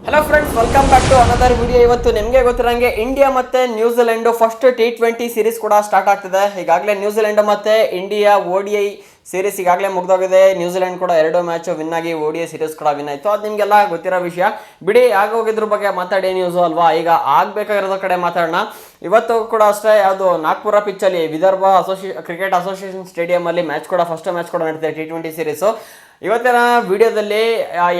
Hello friends welcome back to another video ಇವತ್ತು ನಿಮಗೆ ಗೊತ್ತಿರಂಗೆ ಇಂಡಿಯಾ ಮತ್ತೆ New Zealand first T twenty series ಕೂಡ ಸ್ಟಾರ್ಟ್ ಆಗ್ತಿದೆ. ಈಗಾಗಲೇ ನ್ಯೂಜಿಲೆಂಡ್ ಮತ್ತೆ India O D I series ಈಗಾಗಲೇ ಮುಗ್ದೋಗಿದೆ. ನ್ಯೂಜಿಲೆಂಡ್ ಕೂಡ ಎರಡು ಮ್ಯಾಚ್ ವಿನ್ ಆಗಿ ಓ ಡಿ ಐ ಸೀರೀಸ್ ಕೂಡ ವಿನ್ ಆಯಿತು. ಅದು ನಿಮಗೆಲ್ಲ ಗೊತ್ತಿರೋ ವಿಷಯ. ಬಿಡಿ ಆಗೋಗಿದ್ರ ಬಗ್ಗೆ ಮಾತಾಡಿ ನ್ಯೂಸು ಅಲ್ವಾ? ಈಗ ಆಗಬೇಕಾಗಿರೋದ್ರ ಕಡೆ ಮಾತಾಡೋಣ. ಇವತ್ತು ಕೂಡ ಅಷ್ಟೇ, ಯಾವುದು Nagpur ಪಿಚ್ಚಲ್ಲಿ Vidarbha association cricket association stadium ಅಲ್ಲಿ ಮ್ಯಾಚ್ ಕೂಡ ಫಸ್ಟ್ ಮ್ಯಾಚ್ ಕೂಡ ನಡೀತಿದೆ ಟಿ ಟ್ವೆಂಟಿ ಸೀರೀಸು ಇವತ್ತಿನ ವಿಡಿಯೋದಲ್ಲಿ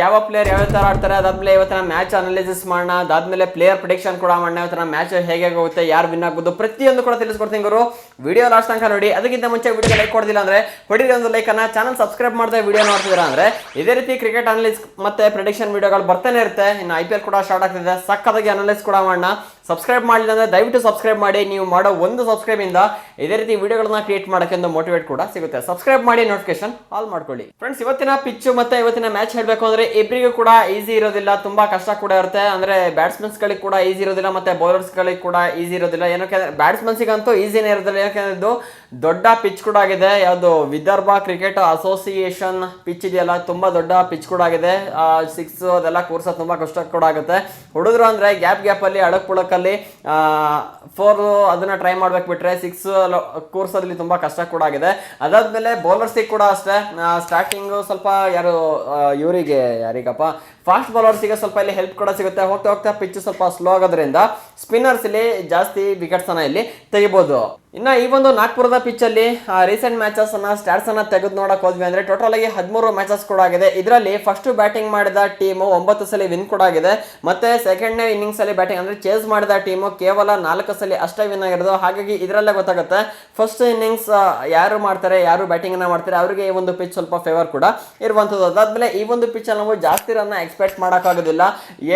ಯಾವ ಪ್ಲೇಯರ್ ಯಾವ ಥರ ಆಡ್ತಾರೆ, ಅದಾದಮೇಲೆ ಇವತ್ತಿನ ಮ್ಯಾಚ್ ಅನಾಲಿಸಿಸ್ ಮಾಡೋಣ, ಅದಾದಮೇಲೆ ಪ್ಲೇಯರ್ ಪ್ರಿಡಿಕ್ಷನ್ ಕೂಡ ಮಾಡೋಣ, ಇವತ್ತಿನ ಮ್ಯಾಚ್ ಹೇಗೆ ಹೋಗುತ್ತೆ ಯಾರು ವಿನ್ ಆಗ್ಬೋದು ಪ್ರತಿಯೊಂದು ಕೂಡ ತಿಳಿಸ್ಕೊಡ್ತೀನಿ ಗುರು. ವಿಡಿಯೋ ಲಾಸ್ಟ್ ತನಕ ನೋಡಿ, ಅದಕ್ಕಿಂತ ಮುಂಚೆ ವಿಡಿಯೋ ಲೈಕ್ ಕೊಡ್ತಿಲ್ಲ ಅಂದರೆ ಕೊಡಿರಿ ಒಂದು ಲೈಕನ್ನು ಚಾನಲ್ ಸಬ್ಸ್ಕ್ರೈಬ್ ಮಾಡ್ದೆ ವಿಡಿಯೋ ನೋಡ್ತಿದ್ದೀರಾ ಅಂದರೆ, ಇದೇ ರೀತಿ ಕ್ರಿಕೆಟ್ ಅನಾಲಿಸ್ ಮತ್ತು ಪ್ರಿಡಿಕ್ಷನ್ ವಿಡಿಯೋಗಳು ಬರ್ತಾನೆ ಇರುತ್ತೆ. ಇನ್ನು ಐ ಪಿ ಎಲ್ ಕೂಡ ಸ್ಟಾರ್ಟ್ ಆಗ್ತಿದೆ. ಸಕ್ಕತ್ತಾಗಿ ಅನಾಲಿಸ್ ಕೂಡ ಮಾಡೋಣ. ಸಬ್ಸ್ಕ್ರೈಬ್ ಮಾಡಿಲ್ಲ ಅಂದರೆ ದಯವಿಟ್ಟು ಸಬ್ಸ್ಕ್ರೈಬ್ ಮಾಡಿ. ನೀವು ಮಾಡೋ ಒಂದು ಸಬ್ಸ್ಕ್ರೈಬಿಂದ ಇದೇ ರೀತಿ ವಿಡಿಯೋಗಳನ್ನ ಕ್ರಿಯೇಟ್ ಮಾಡೋಕೆ ಒಂದು ಮೋಟಿವೇಟ್ ಕೂಡ ಸಿಗುತ್ತೆ. ಸಬ್ಸ್ಕ್ರೈಬ್ ಮಾಡಿ ನೋಟಿಫಿಕೇಶನ್ ಆಲ್ ಮಾಡ್ಕೊಳ್ಳಿ. ಫ್ರೆಂಡ್ಸ್ ಇವತ್ತಿನ ಪಿಚ್ಚು ಮತ್ತು ಇವತ್ತಿನ ಮ್ಯಾಚ್ ಹೇಳಬೇಕು ಅಂದರೆ ಇಬ್ಬರಿಗೂ ಕೂಡ ಈಸಿ ಇರೋದಿಲ್ಲ. ತುಂಬ ಕಷ್ಟ ಕೂಡ ಇರುತ್ತೆ. ಅಂದರೆ ಬ್ಯಾಟ್ಸ್ಮನ್ಸ್ಗಳಿಗೆ ಕೂಡ ಈಸಿ ಇರೋದಿಲ್ಲ ಮತ್ತೆ ಬೌಲರ್ಸ್ಗಳಿಗೆ ಕೂಡ ಈಸಿ ಇರೋದಿಲ್ಲ. ಏನಕ್ಕೆ ಬ್ಯಾಟ್ಸ್ಮನ್ಸಿಗಂತೂ ಈಸಿನೇ ಇರೋದಿಲ್ಲ. ಯಾಕೆಂದರೆ ಇದು ದೊಡ್ಡ ಪಿಚ್ ಕೂಡ ಆಗಿದೆ. ಯಾವುದು ವಿದರ್ಭ ಕ್ರಿಕೆಟ್ ಅಸೋಸಿಯೇಷನ್ ಪಿಚ್ ಇದೆಯಲ್ಲ, ತುಂಬ ದೊಡ್ಡ ಪಿಚ್ ಕೂಡ ಆಗಿದೆ. ಸಿಕ್ಸ್ ಅದೆಲ್ಲ ಕೂರ್ಸೋದು ತುಂಬ ಕಷ್ಟ ಕೂಡ ಆಗುತ್ತೆ. ಹುಡುಗರು ಅಂದರೆ ಗ್ಯಾಪ್ ಗ್ಯಾಪಲ್ಲಿ ಅಲ್ಲಿ ಅಡಕ್ ಪುಡಕಲ್ಲಿ ಫೋರ್ ಅದನ್ನ ಟ್ರೈ ಮಾಡ್ಬೇಕು ಬಿಟ್ರೆ ಸಿಕ್ಸ್ ಕೂರ್ಸೋದ್ರಲ್ಲಿ ತುಂಬಾ ಕಷ್ಟ ಕೂಡ ಆಗಿದೆ. ಅದಾದ್ಮೇಲೆ ಬೌಲರ್ಸಿಗೆ ಕೂಡ ಅಷ್ಟೇ. ಸ್ಟಾರ್ಟಿಂಗ್ ಸ್ವಲ್ಪ ಯಾರು ಇವರಿಗೆ ಯಾರಿಗಪ್ಪ ಫಾಸ್ಟ್ ಬೌಲರ್ಸಿಗೆ ಸ್ವಲ್ಪ ಇಲ್ಲಿ ಹೆಲ್ಪ್ ಕೂಡ ಸಿಗುತ್ತೆ. ಹೋಗ್ತಾ ಹೋಗ್ತಾ ಪಿಚ್ ಸ್ವಲ್ಪ ಸ್ಲೋ ಆಗೋದ್ರಿಂದ ಸ್ಪಿನ್ನರ್ಸ್ ಇಲ್ಲಿ ಜಾಸ್ತಿ ವಿಕೆಟ್ಸ್ ಅನ್ನ ಇಲ್ಲಿ ತೆಗಿಬಹುದು ಇನ್ನ ಈ ಒಂದು ನಾಗ್ಪುರದ ಪಿಚ್ ಅಲ್ಲಿ ರೀಸೆಂಟ್ ಮ್ಯಾಚಸ್ ಅನ್ನ ಸ್ಟಾಟ್ಸ್ ಅನ್ನ ತೆಗೆದು ನೋಡಕ್ ಹೋದ್ವಿ ಅಂದ್ರೆ ಟೋಟಲ್ ಆಗಿ ಹದಿಮೂರು ಮ್ಯಾಚಸ್ ಕೂಡ ಆಗಿದೆ. ಇದರಲ್ಲಿ ಫಸ್ಟ್ ಬ್ಯಾಟಿಂಗ್ ಮಾಡಿದ ಟೀಮು ಒಂಬತ್ತು ಸಲ ವಿನ್ ಕೂಡ ಆಗಿದೆ. ಮತ್ತೆ ಸೆಕೆಂಡ್ ಇನ್ನಿಂಗ್ಸ್ ಅಲ್ಲಿ ಬ್ಯಾಟಿಂಗ್ ಅಂದ್ರೆ ಚೇಸ್ ಮಾಡಿದ ಟೀಮು ಕೇವಲ ನಾಲ್ಕು ಸಲ ಅಷ್ಟೇ ವಿನ್ ಆಗಿರೋದು. ಹಾಗಾಗಿ ಇದರಲ್ಲೇ ಗೊತ್ತಾಗುತ್ತೆ. ಫಸ್ಟ್ ಇನ್ನಿಂಗ್ಸ್ ಯಾರು ಮಾಡ್ತಾರೆ, ಯಾರು ಬ್ಯಾಟಿಂಗ್ ಅನ್ನ ಮಾಡ್ತಾರೆ, ಅವರಿಗೆ ಈ ಒಂದು ಪಿಚ್ ಸ್ವಲ್ಪ ಫೇವರ್ ಕೂಡ ಇರುವಂತದ್ದು. ಅದಾದ್ಮೇಲೆ ಈ ಒಂದು ಪಿಚ್ ಅಲ್ಲಿ ನಾವು ಜಾಸ್ತಿ ರನ್ನ ಎಕ್ಸ್ಪೆಕ್ಟ್ ಮಾಡೋಕ್ಕಾಗೋದಿಲ್ಲ.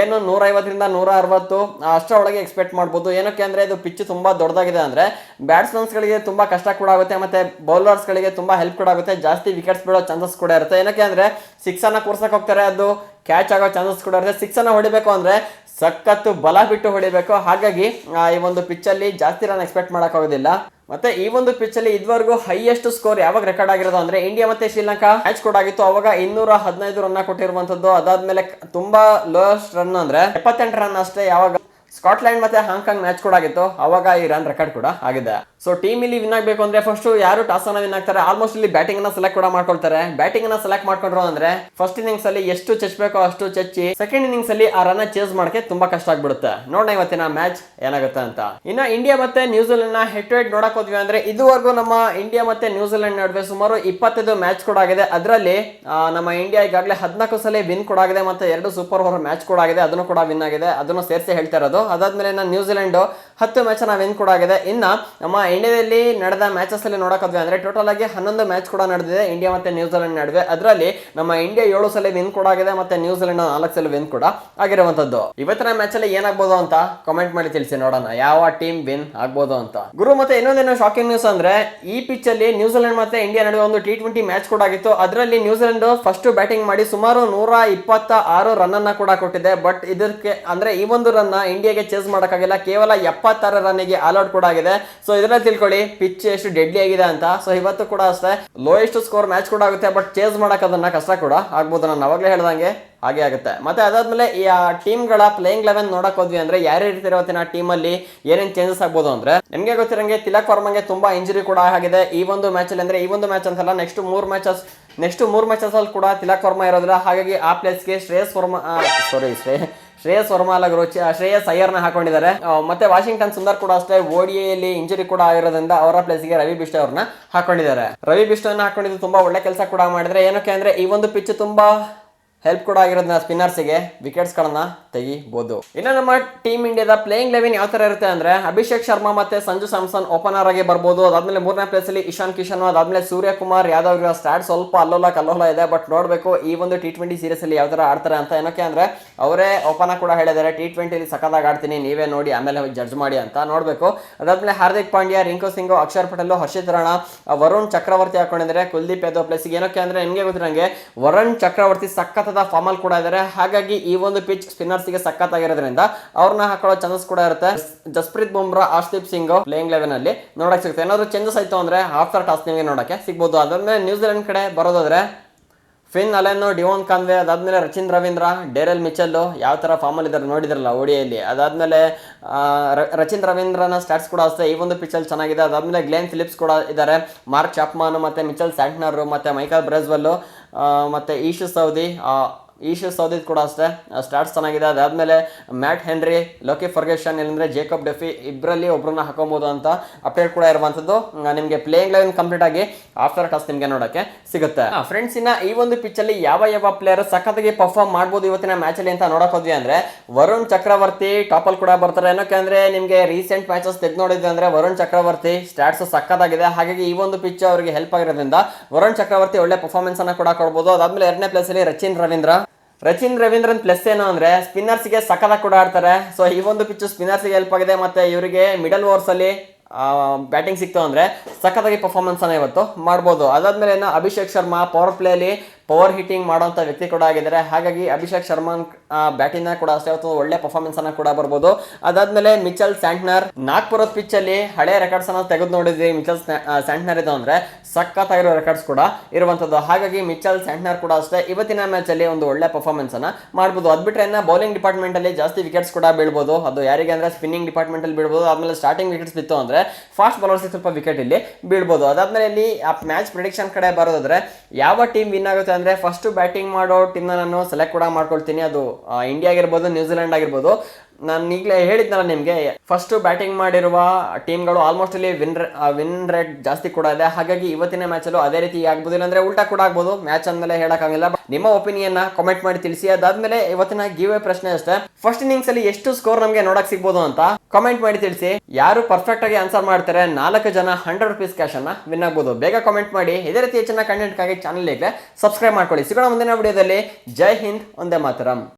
ಏನು ನೂರ ಐವತ್ತರಿಂದ ನೂರ ಅರವತ್ತು ಅಷ್ಟರೊಳಗೆ ಎಕ್ಸ್ಪೆಕ್ಟ್ ಮಾಡ್ಬೋದು. ಏನಕ್ಕೆ ಅಂದರೆ ಇದು ಪಿಚ್ ತುಂಬ ದೊಡ್ಡದಾಗಿದೆ ಅಂದರೆ ಬ್ಯಾಟ್ಸ್ಮನ್ಸ್ಗಳಿಗೆ ತುಂಬ ಕಷ್ಟ ಕೂಡ ಆಗುತ್ತೆ, ಮತ್ತು ಬೌಲರ್ಸ್ಗಳಿಗೆ ತುಂಬ ಹೆಲ್ಪ್ ಕೂಡ ಆಗುತ್ತೆ. ಜಾಸ್ತಿ ವಿಕೆಟ್ಸ್ ಬೀಳೋ ಚಾನ್ಸಸ್ ಕೂಡ ಇರುತ್ತೆ. ಏನಕ್ಕೆ ಅಂದರೆ ಸಿಕ್ಸನ್ನು ಕೂರ್ಸಕ್ಕೆ ಕೂರ್ಸಕ್ ಹೋಗ್ತಾರೆ, ಅದು ಕ್ಯಾಚ್ ಆಗೋ ಚಾನ್ಸಸ್ ಕೂಡ ಇರುತ್ತೆ. ಸಿಕ್ಸನ್ನು ಹೊಡಿಬೇಕು ಅಂದರೆ ಸಖತ್ತು ಬಲ ಬಿಟ್ಟು ಹೊಡಿಬೇಕು. ಹಾಗಾಗಿ ಈ ಒಂದು ಪಿಚ್ಚಲ್ಲಿ ಜಾಸ್ತಿ ರನ್ ಎಕ್ಸ್ಪೆಕ್ಟ್ ಮಾಡೋಕ್ಕಾಗೋದಿಲ್ಲ. ಮತ್ತೆ ಈ ಒಂದು ಪಿಚ್ ಅಲ್ಲಿ ಇದುವರೆಗೂ ಹೈಯೆಸ್ಟ್ ಸ್ಕೋರ್ ಯಾವಾಗ ರೆಕಾರ್ಡ್ ಆಗಿರೋದು ಅಂದ್ರೆ ಇಂಡಿಯಾ ಮತ್ತೆ ಶ್ರೀಲಂಕಾ ಮ್ಯಾಚ್ ಕೂಡ ಆಗಿತ್ತು. ಅವಾಗ ಇನ್ನೂರ ಹದಿನೈದು ರನ್ ಕೊಟ್ಟಿರುವಂತದ್ದು ಅದಾದ್ಮೇಲೆ ತುಂಬಾ ಲೋಯೆಸ್ಟ್ ರನ್ ಅಂದ್ರೆ ಎಪ್ಪತ್ತೆಂಟು ರನ್ ಅಷ್ಟೇ. ಯಾವಾಗ ಸ್ಕಾಟ್ಲೆಂಡ್ ಮತ್ತೆ ಹಾಂಗ್ಕಾಂಗ್ ಮ್ಯಾಚ್ ಕೂಡ ಆಗಿತ್ತು. ಅವಾಗ ಈ ರನ್ ರೆಕಾರ್ಡ್ ಕೂಡ ಆಗಿದೆ. ಸೊ ಟೀಮ್ ಇಲ್ಲಿ ವಿನ್ ಆಗಬೇಕು ಅಂದ್ರೆ ಫಸ್ಟ್ ಯಾರು ಟಾಸ್ ಅನ್ನ ವಿನ್ ಆಗ್ತಾರೆ? ಆಲ್ಮೋಸ್ಟ್ ಇಲ್ಲಿ ಬ್ಯಾಟಿಂಗ್ ಅನ್ನ ಸೆಲೆಕ್ಟ್ ಕೂಡ ಮಾಡ್ಕೊಳ್ತಾರೆ. ಬ್ಯಾಟಿಂಗ್ ಅನ್ನ ಸೆಲೆಕ್ಟ್ ಮಾಡ್ಕೊಂಡ್ರು ಅಂದ್ರೆ ಫಸ್ಟ್ ಇನ್ನಿಂಗ್ಸ್ ಅಲ್ಲಿ ಎಷ್ಟು ಚಚ್ಚಬೇಕೋ ಅಷ್ಟು ಚಚ್ಚಿ ಸೆಕೆಂಡ್ ಇನ್ನಿಂಗ್ಸ್ ಅಲ್ಲಿ ಆ ರನ್ ಚೇಸ್ ಮಾಡಕ್ಕೆ ತುಂಬಾ ಕಷ್ಟ ಆಗ್ಬಿಡುತ್ತೆ. ನೋಡೋಣ ಇವತ್ತಿನ ಮ್ಯಾಚ್ ಏನಾಗುತ್ತೆ ಅಂತ. ಇನ್ನ ಇಂಡಿಯಾ ಮತ್ತೆ ನ್ಯೂಜಿಲೆಂಡ್ನ ಹೆಡ್ ಟು ಹೆಡ್ ನೋಡಕ್ ಹೋದ್ವಿ ಅಂದ್ರೆ ಇದುವರೆಗೂ ನಮ್ಮ ಇಂಡಿಯಾ ಮತ್ತೆ ನ್ಯೂಜಿಲೆಂಡ್ ನಡುವೆ ಸುಮಾರು ಇಪ್ಪತ್ತೈದು ಮ್ಯಾಚ್ ಕೂಡ ಆಗಿದೆ. ಅದರಲ್ಲಿ ನಮ್ಮ ಇಂಡಿಯಾ ಈಗಾಗಲೇ ಹದಿನಾಲ್ಕು ಸಲ ವಿನ್ ಕೂಡ ಆಗಿದೆ ಮತ್ತೆ ಎರಡು ಸೂಪರ್ ಓವರ್ ಮ್ಯಾಚ್ ಕೂಡ ಆಗಿದೆ. ಅದನ್ನು ಕೂಡ ವಿನ್ ಆಗಿದೆ. ಅದನ್ನು ಸೇರಿಸಿ ಹೇಳ್ತಾ ಇರೋದು. ಅದಾದ್ಮೇಲೆ ನ್ಯೂಜಿಲೆಂಡ್ ಹತ್ತು ಮ್ಯಾಚ್ ನಾವು ವಿನ್ ಕೂಡ ಆಗಿದೆ ಇನ್ನು ನಮ್ಮ ಇಂಡಿಯಾದಲ್ಲಿ ನಡೆದ ಮ್ಯಾಚಸ್ಸಲ್ಲಿ ಅಲ್ಲಿ ಅಂದರೆ ಟೋಟಲ್ ಆಗಿ ಹನ್ನೊಂದು ಮ್ಯಾಚ್ ಕೂಡ ನಡೆದಿದೆ. ಇಂಡಿಯಾ ಮತ್ತೆ ನ್ಯೂಜಿಲೆಂಡ್ ನಡುವೆ. ಅದರಲ್ಲಿ ನಮ್ಮ ಇಂಡಿಯಾ ಏಳು ಸಲ ವಿನ್ ಕೂಡ ಆಗಿದೆ ಮತ್ತೆ ನ್ಯೂಜಿಲೆಂಡ್ ನಾಲ್ಕು ಸಲ ವಿನ್ ಕೂಡ ಆಗಿರುವಂಥದ್ದು ಇವತ್ತಿನ ಮ್ಯಾಚ್ ಅಲ್ಲಿ ಏನಾಗ್ಬೋದು ಅಂತ ಕಾಮೆಂಟ್ ಮಾಡಿ ತಿಳಿಸಿ ನೋಡೋಣ. ಯಾವ ಟೀಮ್ ವಿನ್ ಆಗ್ಬೋದು ಅಂತ. ಗುರು, ಮತ್ತೆ ಇನ್ನೊಂದೇನೋ ಶಾಕಿಂಗ್ ನ್ಯೂಸ್ ಅಂದ್ರೆ ಈ ಪಿಚ್ ಅಲ್ಲಿ ನ್ಯೂಜಿಲೆಂಡ್ ಮತ್ತೆ ಇಂಡಿಯಾ ನಡುವೆ ಒಂದು ಟಿ ಟ್ವೆಂಟಿ ಮ್ಯಾಚ್ ಕೂಡ ಆಗಿತ್ತು. ಅದರಲ್ಲಿ ನ್ಯೂಜಿಲೆಂಡ್ ಫಸ್ಟ್ ಬ್ಯಾಟಿಂಗ್ ಮಾಡಿ ಸುಮಾರು ನೂರ ಇಪ್ಪತ್ತ ಆರು ರನ್ ಅನ್ನ ಕೂಡ ಕೊಟ್ಟಿದೆ. ಬಟ್ ಇದಕ್ಕೆ ಅಂದ್ರೆ ಈ ಒಂದು ರನ್ನ ಇಂಡಿಯಾಗೆ ಚೇಸ್ ಮಾಡೋಕ್ಕಾಗಿಲ್ಲ. ಕೇವಲ ಎಪ್ಪತ್ತಾರು ರನ್ನಿಗೆ ಆಲ್ ಔಟ್ ಕೂಡ ಆಗಿದೆ. ಸೊ ಇದರಲ್ಲಿ ತಿಳ್ಕೊಳ್ಳಿ ಪಿಚ್ ಎಷ್ಟು ಡೆಡ್ಲಿ ಆಗಿದೆ ಅಂತ. ಸೊ ಇವತ್ತು ಕೂಡ ಅಷ್ಟೇ. ಲೋಯೆಸ್ಟ್ ಸ್ಕೋರ್ ಮ್ಯಾಚ್ ಕೂಡ ಆಗುತ್ತೆ ಬಟ್ ಚೇಸ್ ಮಾಡಕ್ ಅದನ್ನ ಕಷ್ಟ ಕೂಡ ಆಗ್ಬೋದು. ನಾನು ಅವಾಗಲೇ ಹೇಳ್ದಂಗೆ ಹಾಗೆ ಆಗುತ್ತೆ. ಮತ್ತೆ ಅದಾದ್ಮೇಲೆ ಈ ಟೀಮ್ಗಳ ಪ್ಲೇಯಿಂಗ್ ಲೆವೆನ್ ನೋಡಕ್ ಹೋದ್ವಿ ಅಂದ್ರೆ ಯಾರ್ಯಾರು ಇರ್ತಾರೆ ಇವತ್ತಿನ ಟೀಮ್ ಅಲ್ಲಿ ಏನೇನ್ ಚೇಂಜಸ್ ಆಗ್ಬೋದು ಅಂದ್ರೆ ನಿಮ್ಗೆ ಗೊತ್ತಿರಂಗೆ ತಿಲಕ್ ವರ್ಮಂಗೆ ತುಂಬಾ ಇಂಜುರಿ ಕೂಡ ಆಗಿದೆ. ಈ ಒಂದು ಮ್ಯಾಚ್ ಅಲ್ಲಿ ಅಂದ್ರೆ ಈ ಒಂದು ಮ್ಯಾಚ್ ಅಂತಲ್ಲ ನೆಕ್ಸ್ಟ್ ಮೂರ್ ಮ್ಯಾಚಸ್ ನೆಕ್ಸ್ಟ್ ಮೂರ್ ಮ್ಯಾಚಸ್ ಅಲ್ಲಿ ಕೂಡ ತಿಲಕ್ ವರ್ಮ ಇರೋದಿಲ್ಲ. ಹಾಗಾಗಿ ಆ ಪ್ಲೇಸ್ಗೆ ಶ್ರೇಯಸ್ ವರ್ಮ ಸಾರಿ ಶ್ರೇ ಶ್ರೇಯಸ್ ವರ್ಮಾ ರೋಚಿ ಶ್ರೇಯಸ್ ಅಯ್ಯರ್ನ ಹಾಕೊಂಡಿದ್ದಾರೆ. ಮತ್ತೆ ವಾಷಿಂಗ್ಟನ್ ಸುಂದರ್ ಕೂಡ ಅಷ್ಟೇ ಓಡಿಯಲ್ಲಿ ಇಂಜುರಿ ಕೂಡ ಆಗಿರೋದ್ರಿಂದ ಅವರ ಪ್ಲೇಸ್ಗೆ ರವಿ ಬಿಷ್ಟ ಅವ್ರನ್ನ ಹಾಕೊಂಡಿದ್ದಾರೆ. ರವಿ ಬಿಸ್ಟನ್ನ ಹಾಕೊಂಡಿದ್ದು ತುಂಬಾ ಒಳ್ಳೆ ಕೆಲಸ ಕೂಡ ಮಾಡಿದ್ರೆ, ಏನಕ್ಕೆ ಅಂದ್ರೆ ಈ ಒಂದು ಪಿಚ್ ತುಂಬಾ ಹೆಲ್ಪ್ ಕೂಡ ಆಗಿರೋದನ್ನ ಸ್ಪಿನ್ನರ್ಸ್ಗೆ ವಿಕೆಟ್ಸ್ಗಳನ್ನ ತೆಗಿಬೋದು. ಇನ್ನು ನಮ್ಮ ಟೀಮ್ ಇಂಡಿಯಾದ ಪ್ಲೇಯಿಂಗ್ ಲೆವೆನ್ ಯಾವ ತರ ಇರುತ್ತೆ ಅಂದ್ರೆ ಅಭಿಷೇಕ್ ಶರ್ಮಾ ಮತ್ತೆ ಸಂಜು ಸ್ಯಾಮ್ಸನ್ ಓಪನರ್ ಆಗಿ ಬರ್ಬೋದು. ಅದಾದ್ಮೇಲೆ ಮೂರನೇ ಪ್ಲೇಸ್ ಅಲ್ಲಿ ಇಶಾನ್ ಕಿಶನ್, ಅದಾದಮೇಲೆ ಸೂರ್ಯಕುಮಾರ್ ಯಾದವ್ ಇವರ ಸ್ಟಾರ್ಟ್ ಸ್ವಲ್ಪ ಅಲ್ಲೋಲ ಕಲ್ಲೋಲ ಇದೆ ಬಟ್ ನೋಡ್ಬೇಕು ಈ ಒಂದು ಟಿ ಟ್ವೆಂಟಿ ಸೀರೀಸ್ ಅಲ್ಲಿ ಯಾವ ತರ ಆಡ್ತಾರೆ ಅಂತ. ಏನಕ್ಕೆ ಅಂದ್ರೆ ಅವರೇ ಓಪನ್ ಕೂಡ ಹೇಳಿದ್ದಾರೆ ಟಿ ಟ್ವೆಂಟಿಲಿ ಸಖತ್ತಾಗಿ ಆಡ್ತೀನಿ, ನೀವೇ ನೋಡಿ, ಆಮೇಲೆ ಜಡ್ಜ್ ಮಾಡಿ ಅಂತ ನೋಡಬೇಕು. ಅದಾದ್ಮೇಲೆ ಹಾರ್ದಿಕ್ ಪಾಂಡ್ಯ, ರಿಂಕು ಸಿಂಗ್, ಅಕ್ಷರ್ ಪಟೇಲ್, ಹರ್ಷಿತ್ ರಾಣಾ, ವರುಣ್ ಚಕ್ರವರ್ತಿ ಹಾಕೊಂಡಿದ್ದಾರೆ, ಕುಲ್ದೀಪ್ ಯಾದವ್ ಪ್ಲೇಸ್ಗೆ ಏನಕ್ಕೆ ಅಂದ್ರೆ ನಿಮಗೆ ಗೊತ್ತಿರಂಗೆ ವರುಣ್ ಚಕ್ರವರ್ತಿ ಸಖತ್ತಾದ ಫಾರ್ಮಲ್ ಕೂಡ ಇದ್ದಾರೆ ಹಾಗಾಗಿ ಈ ಒಂದು ಪಿಚ್ ಸ್ಪಿನ್ನರ್ಸ್ಗೆ ಸಖತ್ತಾಗಿರೋದ್ರಿಂದ ಅವ್ರನ್ನ ಹಾಕೊಳ್ಳೋ ಚಾನ್ಸಸ್ ಕೂಡ ಇರುತ್ತೆ. ಜಸ್ಪ್ರೀತ್ ಬುಮ್ರಾ, ಆರ್ಶ್ದೀಪ್ ಸಿಂಗ್ ಪ್ಲೇಯಿಂಗ್ ಲೆವೆನ್ ಅಲ್ಲಿ ನೋಡಕ್ ಸಿಗುತ್ತೆ. ಏನಾದ್ರು ಚೇಂಜಸ್ ಆಯ್ತು ಅಂದ್ರೆ ಆಫ್ಟರ್ ಟಾಸ್ ನಿಮಗೆ ನೋಡಕ್ಕೆ ಸಿಗ್ಬೋದು. ಅದಾದ್ಮೇಲೆ ನ್ಯೂಜಿಲೆಂಡ್ ಕಡೆ ಬರೋದಾದ್ರೆ ಫಿನ್ ಅಲೆನ್ ಡಿವೋನ್ ಕಾನ್ವೆ ಅದಾದ್ಮೇಲೆ ರಚಿನ್ ರವೀಂದ್ರ ಡೇರೆಲ್ ಮಿಚಲ್ಲು ಯಾವ ಥರ ಫಾರ್ಮಲ್ಲಿ ಇದ್ದಾರೆ ನೋಡಿದ್ರಲ್ಲ ಓಡಿಯಲ್ಲಿ ಅದಾದ್ಮೇಲೆ ರಚಿನ್ ರವೀಂದ್ರನ ಸ್ಟಾಟ್ಸ್ ಕೂಡ ಅಷ್ಟೇ. ಈ ಒಂದು ಪಿಚ್ಚಲ್ಲಿ ಚೆನ್ನಾಗಿದೆ. ಅದಾದ್ಮೇಲೆ ಗ್ಲೇನ್ ಫಿಲಿಪ್ಸ್ ಕೂಡ ಇದ್ದಾರೆ ಮಾರ್ಕ್ ಚಾಪ್ಮಾನ್ ಮತ್ತೆ ಮಿಚಲ್ ಸ್ಯಾಂಟ್ನರ್ ಮತ್ತೆ ಮೈಕಲ್ ಬ್ರೆಸ್ವೆಲ್ಲು ಮತ್ತೆ ಈಶು ಸೌದಿ ಈಶು ಸೌದಿದ್ ಕೂಡ ಅಷ್ಟೇ. ಸ್ಟಾರ್ಟ್ಸ್ ಚೆನ್ನಾಗಿದೆ. ಅದಾದಮೇಲೆ ಮ್ಯಾಟ್ ಹೆನ್ರಿ ಲೋಕಿ ಫರ್ಗೇಷನ್ ಇಲ್ಲಂದ್ರೆ ಜೇಕಬ್ ಡೆಫಿ ಇಬ್ಬರಲ್ಲಿ ಒಬ್ಬರನ್ನ ಹಾಕೊಬೋದು ಅಂತ ಅಪ್ಡೇಟ್ ಕೂಡ ಇರುವಂಥದ್ದು. ನಿಮಗೆ ಪ್ಲೇಯಿಂಗ್ ಲೈನ್ ಕಂಪ್ಲೀಟ್ ಆಗಿ ಆಫ್ಟರ್ ಟಾಸ್ ನಿಮಗೆ ನೋಡೋಕ್ಕೆ ಸಿಗುತ್ತೆ. ಫ್ರೆಂಡ್ಸ್ ಇನ್ನ ಈ ಒಂದು ಪಿಚ್ಚಲ್ಲಿ ಯಾವ ಯಾವ ಪ್ಲೇಯರ್ ಸಖತ್ತಾಗಿ ಪರ್ಫಾರ್ಮ್ ಮಾಡ್ಬೋದು ಇವತ್ತಿನ ಮ್ಯಾಚಲ್ಲಿ ಅಂತ ನೋಡಕ್ ಹೋದ್ವಿ ಅಂದ್ರೆ ವರುಣ್ ಚಕ್ರವರ್ತಿ ಟಾಪಲ್ಲಿ ಕೂಡ ಬರ್ತಾರೆ. ಏನಕ್ಕೆ ಅಂದ್ರೆ ನಿಮಗೆ ರೀಸೆಂಟ್ ಮ್ಯಾಚಸ್ ತೆಗೆದು ನೋಡಿದ್ವಿ ಅಂದ್ರೆ ವರುಣ್ ಚಕ್ರವರ್ತಿ ಸ್ಟಾಟ್ಸ್ ಸಖತ್ತಾಗಿದೆ. ಹಾಗಾಗಿ ಈ ಒಂದು ಪಿಚ್ ಅವರಿಗೆ ಹೆಲ್ಪ್ ಆಗಿರೋದ್ರಿಂದ ವರುಣ್ ಚಕ್ರವರ್ತಿ ಒಳ್ಳೆ ಪರ್ಫಾರ್ಮೆನ್ಸ್ ಅನ್ನ ಕೂಡ ಕೊಡ್ಬೋದು. ಅದಾದ್ಮೇಲೆ ಎರಡನೇ ಪ್ಲೇಸ್ ಅಲ್ಲಿ ರಚಿನ್ ರವೀಂದ್ರ. ರಚಿನ್ ರವೀಂದ್ರನ್ ಪ್ಲಸ್ ಏನು ಅಂದ್ರೆ ಸ್ಪಿನ್ನರ್ಸ್ಗೆ ಸಖತ್ತಾಗಿ ಕೂಡ ಆಡ್ತಾರೆ. ಸೊ ಈ ಒಂದು ಪಿಚ್ ಸ್ಪಿನ್ನರ್ಸ್ಗೆ ಹೆಲ್ಪ್ ಆಗಿದೆ ಮತ್ತೆ ಇವರಿಗೆ ಮಿಡಲ್ ಓವರ್ಸ್ ಅಲ್ಲಿ ಬ್ಯಾಟಿಂಗ್ ಸಿಕ್ತು ಅಂದ್ರೆ ಸಖತ್ತಾಗಿ ಪರ್ಫಾರ್ಮೆನ್ಸ್ ಅನ್ನ ಇವತ್ತು ಮಾಡ್ಬೋದು. ಅದಾದ್ಮೇಲೆ ಏನು ಅಭಿಷೇಕ್ ಶರ್ಮಾ ಪವರ್ ಪ್ಲೇ ಅಲ್ಲಿ ಪವರ್ ಹಿಟ್ಟಿಂಗ್ ಮಾಡುವಂಥ ವ್ಯಕ್ತಿ ಕೂಡ ಆಗಿದ್ದಾರೆ. ಹಾಗಾಗಿ ಅಭಿಷೇಕ್ ಶರ್ಮಾನ್ ಬ್ಯಾಟಿಂಗ್ನ ಕೂಡ ಅಷ್ಟೇ ಅಥವಾ ಒಳ್ಳೆ ಪರ್ಫಾರ್ಮೆನ್ಸ್ ಅನ್ನ ಕೂಡ ಬರ್ಬೋದು. ಅದಾದ್ಮೇಲೆ ಮಿಚಲ್ ಸ್ಯಾಂಟ್ನರ್, ನಾಗ್ಪುರದ ಪಿಚ್ ಅಲ್ಲಿ ಹಳೆ ರೆಕಾರ್ಡ್ಸ್ ಅನ್ನ ತೆಗೆದು ನೋಡಿದ್ವಿ. ಮಿಚಲ್ ಸ್ಯಾಂಟ್ನರ್ ಇದು ಅಂದ್ರೆ ಸಖತ್ತಾಗಿರೋ ರೆಕಾರ್ಡ್ಸ್ ಕೂಡ ಇರುವಂತದ್ದು. ಹಾಗಾಗಿ ಮಿಚಲ್ ಸ್ಯಾಂಟ್ನರ್ ಕೂಡ ಅಷ್ಟೇ ಇವತ್ತಿನ ಮ್ಯಾಚ್ ಅಲ್ಲಿ ಒಂದು ಒಳ್ಳೆ ಪರ್ಫಾರ್ಮೆನ್ಸ್ ಅನ್ನ ಮಾಡ್ಬೋದು. ಅದ್ ಬಿಟ್ರೆ ಇನ್ನ ಬೌಲಿಂಗ್ ಡಿಪಾರ್ಟ್ಮೆಂಟ್ ಅಲ್ಲಿ ಜಾಸ್ತಿ ವಿಕೆಟ್ಸ್ ಕೂಡ ಬೀಳ್ಬೋದು. ಅದು ಯಾರಿಗೆ ಅಂದ್ರೆ ಸ್ಪಿನ್ನಿಂಗ್ ಡಿಪಾರ್ಟ್ಮೆಂಟ್ ಅಲ್ಲಿ ಬೀಳ್ಬೋದು. ಆದ್ಮೇಲೆ ಸ್ಟಾರ್ಟಿಂಗ್ ವಿಕೆಟ್ಸ್ ಬಿತ್ತು ಅಂದ್ರೆ ಫಾಸ್ಟ್ ಬೌಲರ್ಸ್ ಸ್ವಲ್ಪ ವಿಕೆಟ್ ಇಲ್ಲಿ ಬೀಳ್ಬೋದು. ಅದಾದ್ಮೇಲೆ ಇಲ್ಲಿ ಆ ಮ್ಯಾಚ್ ಪ್ರಿಡಿಕ್ಷನ್ ಕಡೆ ಬರೋದಾದ್ರೆ ಯಾವ ಟೀಮ್ ವಿನ್ ಆಗುತ್ತೆ ಅಂದ್ರೆ ಫಸ್ಟ್ ಬ್ಯಾಟಿಂಗ್ ಮಾಡೋ ಟೀಮ್ನ ನಾನು ಸೆಲೆಕ್ಟ್ ಕೂಡ ಮಾಡ್ಕೊಳ್ತೀನಿ. ಅದು ಇಂಡಿಯಾ ಆಗಿರ್ಬೋದು ನ್ಯೂಜಿಲೆಂಡ್ ಆಗಿರ್ಬೋದು. ನಾನು ಈಗಲೇ ಹೇಳಿದ್ನಲ್ಲ ನಿಮಗೆ ಫಸ್ಟ್ ಬ್ಯಾಟಿಂಗ್ ಮಾಡಿರುವ ಟೀಮ್ಗಳು ಆಲ್ಮೋಸ್ಟ್ ಅಲ್ಲಿ ವಿನ್ ವಿನ್ ರೇಟ್ ಜಾಸ್ತಿ ಕೂಡ ಇದೆ. ಹಾಗಾಗಿ ಇವತ್ತಿನ ಮ್ಯಾಚಲ್ಲೂ ಅದೇ ರೀತಿ ಆಗ್ಬೋದು ಇಲ್ಲಾಂದ್ರೆ ಉಲ್ಟಾ ಕೂಡ ಆಗ್ಬೋದು. ಮ್ಯಾಚ್ ಅಂದಮೇಲೆ ಹೇಳೋಕ್ಕಾಗಿಲ್ಲ. ನಿಮ್ಮ ಒಪಿನಿಯನ್ನ ಕಾಮೆಂಟ್ ಮಾಡಿ ತಿಳಿಸಿ. ಅದಾದ್ಮೇಲೆ ಇವತ್ತಿನ ಗಿವ್ ಪ್ರಶ್ನೆ ಅಷ್ಟೇ. ಫಸ್ಟ್ ಇನ್ನಿಂಗ್ಸ್ ಅಲ್ಲಿ ಎಷ್ಟು ಸ್ಕೋರ್ ನಮಗೆ ನೋಡಕ್ ಸಿಗ್ಬೋದು ಅಂತ ಕಾಮೆಂಟ್ ಮಾಡಿ ತಿಳಿಸಿ. ಯಾರು ಪರ್ಫೆಕ್ಟ್ ಆಗಿ ಆನ್ಸರ್ ಮಾಡ್ತಾರೆ? ನಾಲ್ಕು ಜನ ಹಂಡ್ರೆಡ್ ರುಪೀಸ್ ಕ್ಯಾಶ್ ಅನ್ನ ವಿನ್ ಆಗ್ಬೋದು. ಬೇಗ ಕಾಮೆಂಟ್ ಮಾಡಿ. ಇದೇ ರೀತಿ ಹೆಚ್ಚಿನ ಕಂಟೆಂಟ್ಗಾಗಿ ಚಾನಲ್ ಸಬ್ಸ್ಕ್ರೈಬ್ ಮಾಡ್ಕೊಳ್ಳಿ. ಸಿಗೋಣ ಮುಂದಿನ ವಿಡಿಯೋದಲ್ಲಿ. ಜೈ ಹಿಂದ್, ಒಂದೇ ಮಾತರಂ.